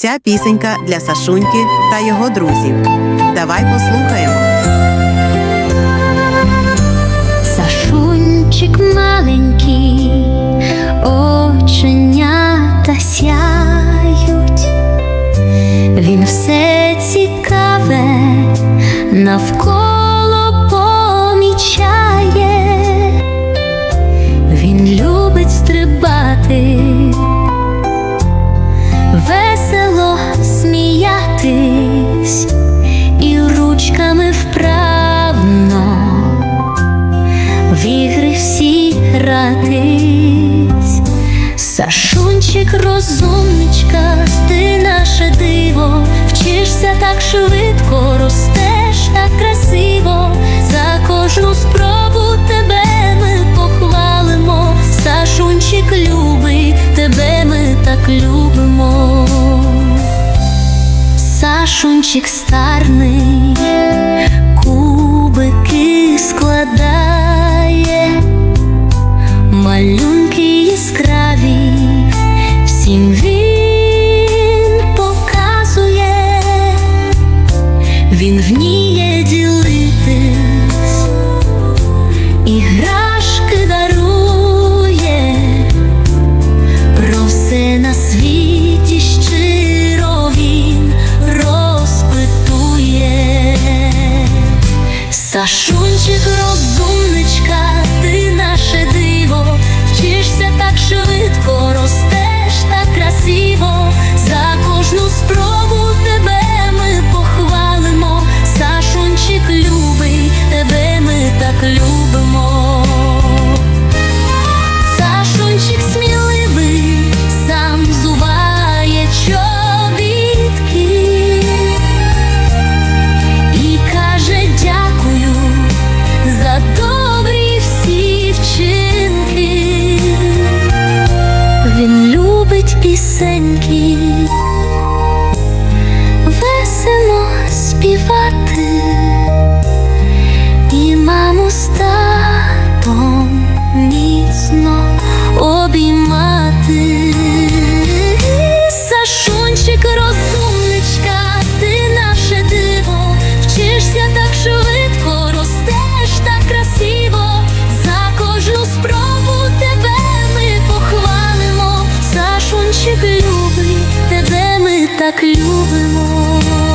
Ця пісенька для Сашуньки та його друзів. Давай послухаємо. Сашунчик маленький, оченята сяють, він все цікаве навколо Сашунчик, розумничка, ти наше диво, вчишся так швидко, ростеш так красиво, за кожну спробу тебе ми похвалимо. Сашунчик любий, тебе ми так любимо. Сашунчик старний, кубики складає, малюнки Сашунчик, розумничка, ти наше весело співати. І маму з міцно обіймати. Сашунчик, розумничка, ти наше диво, вчишся так швидко, ростеш так красиво, за кожну спробу тебе ми так любимо.